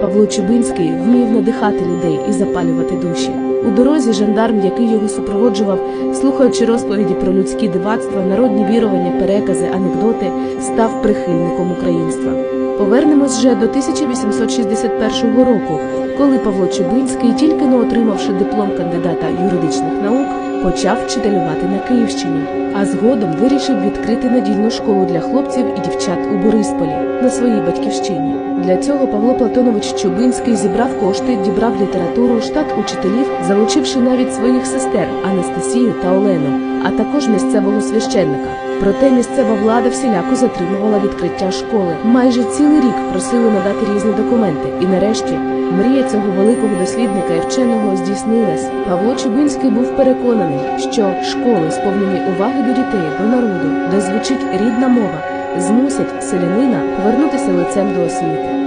Павло Чубинський вмів надихати людей і запалювати душі. У дорозі жандарм, який його супроводжував, слухаючи розповіді про людські дивацтва, народні вірування, перекази, анекдоти, став прихильником українства. Повернемось вже до 1861 року, коли Павло Чубинський, тільки не отримавши диплом кандидата юридичних наук, почав вчителювати на Київщині, а згодом вирішив відкрити надільну школу для хлопців і дівчат у Борисполі на своїй батьківщині. Для цього Павло Платонович Чубинський зібрав кошти, дібрав літературу, штат учителів, залучивши навіть своїх сестер Анастасію та Олену, а також місцевого священника. Проте місцева влада всіляко затримувала відкриття школи. Майже цілий рік просили надати різні документи, і нарешті мрія цього великого дослідника і вченого здійснилась. Павло Чубинський був переконаний, що школи, сповнені уваги до дітей, до народу, де звучить рідна мова, змусять селянина повернутися лицем до освіти.